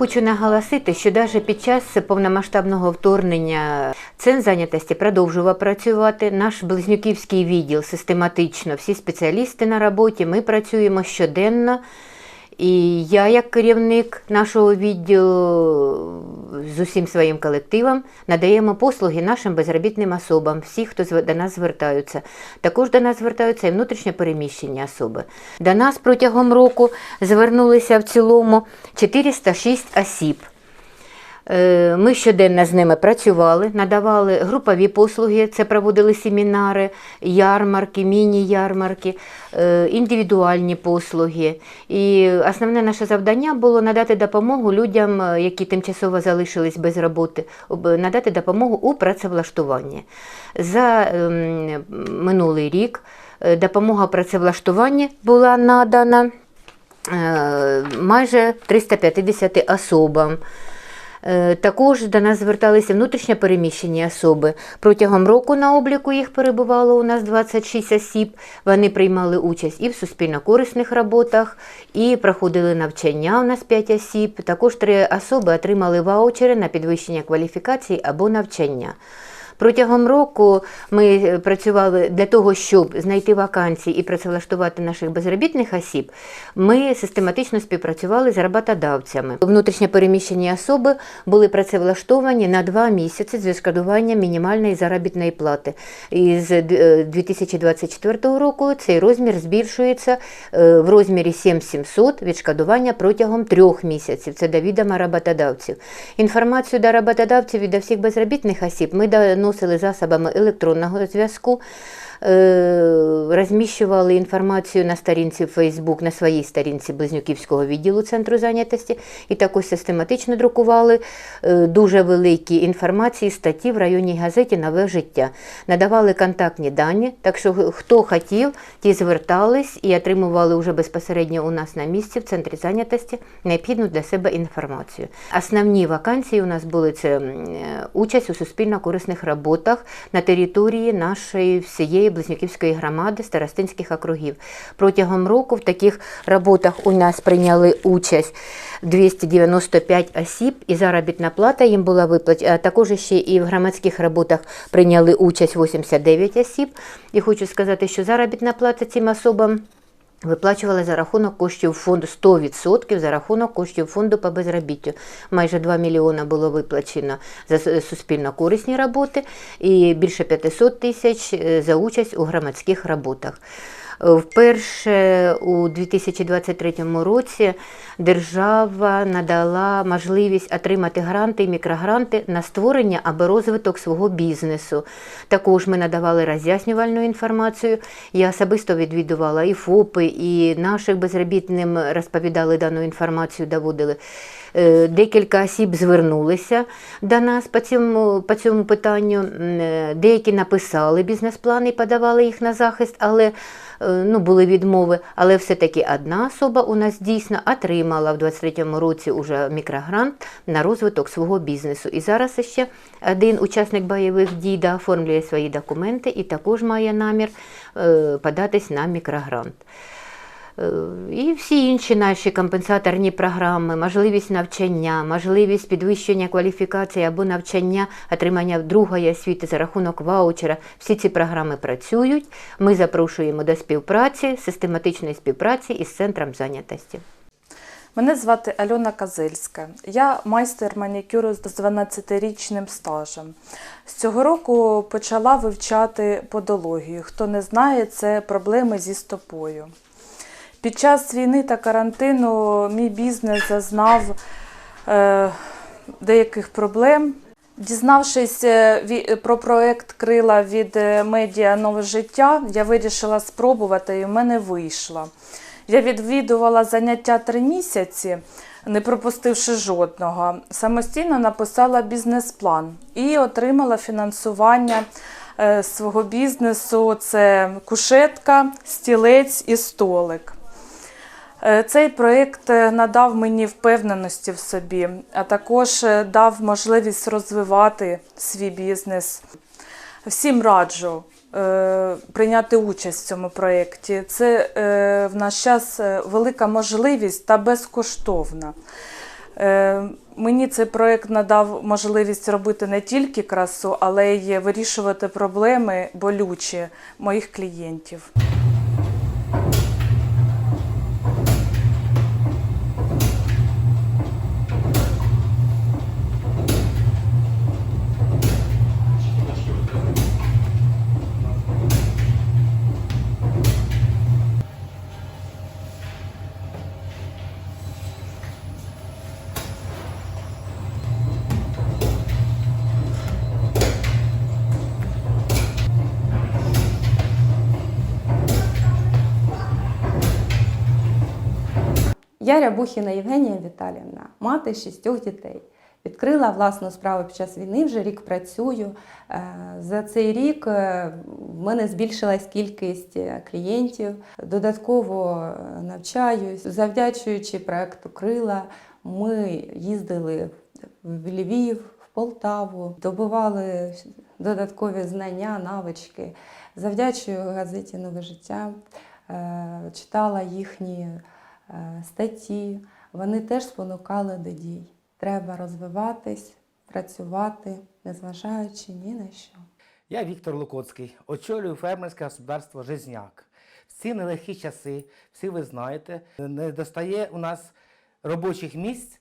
хочу наголосити, що навіть під час повномасштабного вторгнення центр зайнятості продовжував працювати. Наш близнюківський відділ систематично, всі спеціалісти на роботі. Ми працюємо щоденно. І я, як керівник нашого відділу, з усім своїм колективом надаємо послуги нашим безробітним особам, всі, хто до нас звертаються. Також до нас звертаються і внутрішньо переміщені особи. До нас протягом року звернулися в цілому 406 осіб. Е, Ми щоденно з ними працювали, надавали групові послуги, це проводили семінари, ярмарки, міні-ярмарки, е, індивідуальні послуги. І основне наше завдання було надати допомогу людям, е, які тимчасово залишились без роботи, надати допомогу у працевлаштуванні. За ем, минулий рік допомога працевлаштуванні була надана майже 350 особам. Е, Також до нас зверталися внутрішньо переміщені особи. Протягом року на обліку їх перебувало у нас 26 осіб. Вони приймали участь і в суспільно-корисних роботах, і проходили навчання. У нас 5 осіб. Також три особи отримали ваучери на підвищення кваліфікації або навчання. Протягом року ми е, працювали для того, щоб знайти вакансії і працевлаштувати наших безробітних осіб. Ми систематично співпрацювали з роботодавцями. Внутрішньо переміщені особи були працевлаштовані на два місяці з відшкодуванням мінімальної заробітної плати. І з е, 2024 року цей розмір збільшується е, в розмірі 7700 відшкодування протягом трьох місяців. Це до відома роботодавців. Інформацію до роботодавців і до всіх безробітних осіб ми доносили засобами електронного зв'язку. Е, Розміщували інформацію на сторінці Facebook, на своїй сторінці Близнюківського відділу центру зайнятості, і також систематично друкували е, дуже великі інформації, статті в районній газеті Нове життя. Надавали контактні дані, так що хто хотів, ті звертались і отримували вже безпосередньо у нас на місці в центрі зайнятості необхідну для себе інформацію. Основні вакансії у нас були це е, участь у суспільно-корисних роботах на території нашої всієї Близнюківської громади старостинських округів. Протягом року в таких роботах у нас прийняли участь 295 осіб, і заробітна плата їм була виплачена. Також ще і в громадських роботах прийняли участь 89 осіб. І хочу сказати, що заробітна плата цим особам. Виплачували за рахунок коштів фонду 100% за рахунок коштів фонду по безробіттю. Майже 2 мільйони було виплачено за суспільно-корисні роботи і більше 500 тисяч е, за участь у громадських роботах. Вперше у 2023 році держава надала можливість отримати гранти і мікрогранти на створення або розвиток свого бізнесу. Також ми надавали роз'яснювальну інформацію. Я особисто відвідувала і ФОПи, і наших безробітним розповідали дану інформацію, доводили. Е, Декілька осіб звернулися до нас по цьому, по цьому питанню. Е, Деякі написали бізнес-плани і подавали їх на захист, але е, ну, були відмови. Але все-таки одна особа у нас дійсно отримала в 23-му році уже мікрогрант на розвиток свого бізнесу. І зараз ще один учасник бойових дій да, оформлює свої документи і також має намір податись на мікрогрант. Е, І всі інші наші компенсаторні програми, можливість навчання, можливість підвищення кваліфікації або навчання, отримання другої освіти за рахунок ваучера. Всі ці програми працюють. Ми запрошуємо до співпраці, систематичної співпраці із центром зайнятості. Мене звати Альона Казильська. Я майстер манікюру з 12-річним стажем. З цього року почала вивчати подологію. Хто не знає, це проблеми зі стопою. Під час війни та карантину мій бізнес зазнав е, деяких проблем. Дізнавшись е, про проект Крила від е, медіа Нове життя, я вирішила спробувати, і в мене вийшло. Я відвідувала заняття три місяці, не пропустивши жодного. Самостійно написала бізнес-план і отримала фінансування е, свого бізнесу: це кушетка, стілець і столик. Е, Цей проєкт е, надав мені впевненості в собі, а також е, дав можливість розвивати свій бізнес. Всім раджу прийняти участь в цьому проєкті. Це в наш час велика можливість та безкоштовна. Мені цей проект надав можливість робити не тільки красу, але й вирішувати проблеми болючі моїх клієнтів. Я Рябухіна Євгенія Віталівна, мати шістьох дітей. Відкрила власну справу під час війни, вже рік працюю. Е, За цей рік е, в мене збільшилась кількість е, клієнтів, додатково навчаюсь. Завдячуючи проекту Крила, ми їздили в Львів, в Полтаву, добували додаткові знання, навички. Завдячую газеті Нове життя, читала їхні статті, вони теж спонукали до дій. Треба розвиватись, працювати, незважаючи ні на що. Я Віктор Лукоцький, очолюю фермерське господарство Жизняк. В ці нелегкі часи, всі ви знаєте, не достає у нас робочих місць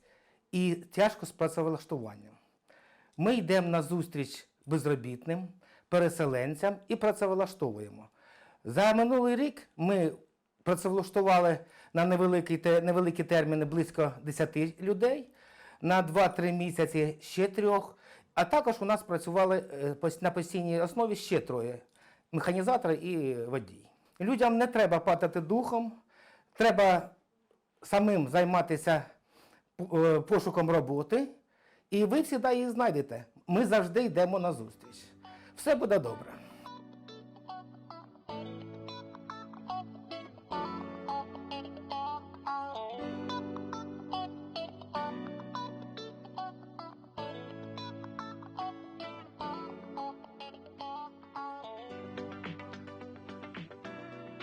і тяжко з працевлаштуванням. Ми йдемо на зустріч безробітним, переселенцям і працевлаштовуємо. За минулий рік ми працевлаштували на невеликі, невеликі терміни близько 10 людей, на 2-3 місяці ще трьох. А також у нас працювали е, на постійній основі ще троє механізатори і водій. Людям не треба падати духом, треба самим займатися е, пошуком роботи, і ви завжди її знайдете. Ми завжди йдемо на зустріч. Все буде добре.